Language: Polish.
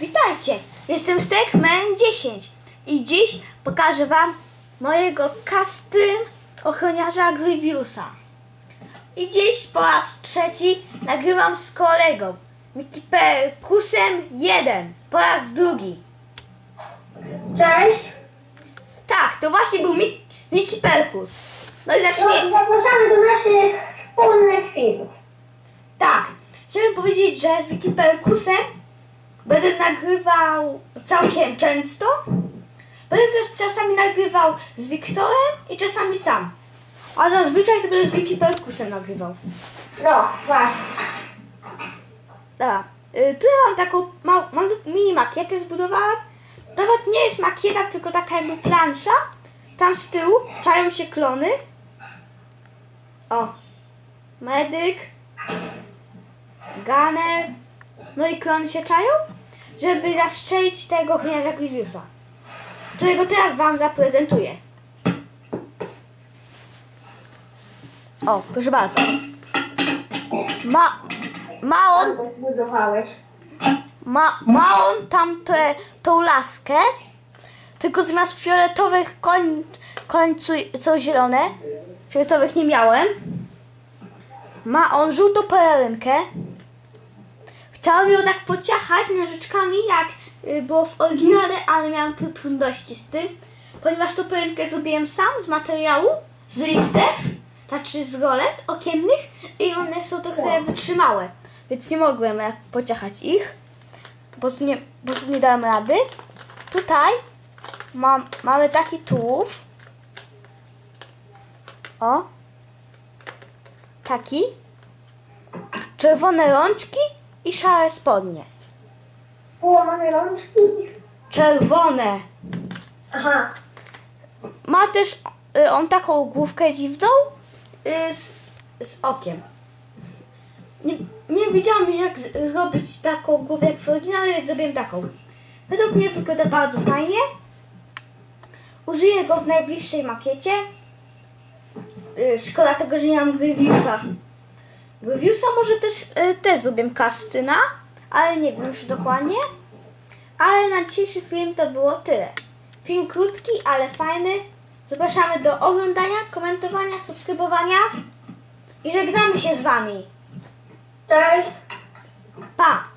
Witajcie, jestem Stekman 10 i dziś pokażę Wam mojego custom ochroniarza Grievousa. I dziś po raz trzeci nagrywam z kolegą Mikiperkusem 1 po raz drugi. Cześć. Tak, to właśnie był Mik Miki Perkus. No i zacznie. zapraszamy do naszych wspólnych filmów. Tak, chciałbym powiedzieć, że z Wiki Perkusem będę nagrywał całkiem często. Będę też czasami nagrywał z Wiktorem i czasami sam. A zazwyczaj to będę z Wiki Perkusem nagrywał. No, właśnie. Dobra, y, tu ja mam taką mał, mini makietę zbudowałem. To nawet nie jest makieta, tylko taka jakby plansza. Tam z tyłu czają się klony. O, medyk, gunner, no i klony się czają, żeby zastrzelić tego ochroniarza Grievousa, którego teraz wam zaprezentuję. O, proszę bardzo. Ma, ma on zbudowałeś? ma, ma on tam te, tą laskę, tylko zamiast fioletowych koń, końcu są zielone. Fioletowych nie miałem. Ma on żółtą pelerynkę. Chciałem ją tak pociachać nożyczkami, jak y, było w oryginale, ale miałem tu trudności z tym, ponieważ tą pelerynkę zrobiłem sam z materiału, z listew, znaczy z rolet okiennych i one są trochę wytrzymałe, więc nie mogłem pociachać ich po prostu nie, po prostu nie dałem rady. Tutaj mam, mamy taki tułów. O. Taki. Czerwone rączki i szare spodnie. Połamane rączki? Czerwone. Aha. Ma też y, on taką główkę dziwną y, z, z okiem. Nie, nie wiedziałam jak z, zrobić taką głowę jak w oryginale, więc zrobiłem taką. Według mnie wygląda bardzo fajnie. Użyję go w najbliższej makiecie. Y, szkoda tego, że nie mam Grievousa. Grievousa może też, y, też zrobię kastyna, ale nie wiem już dokładnie. Ale na dzisiejszy film to było tyle. Film krótki, ale fajny. Zapraszamy do oglądania, komentowania, subskrybowania i żegnamy się z Wami. Cześć. Pa!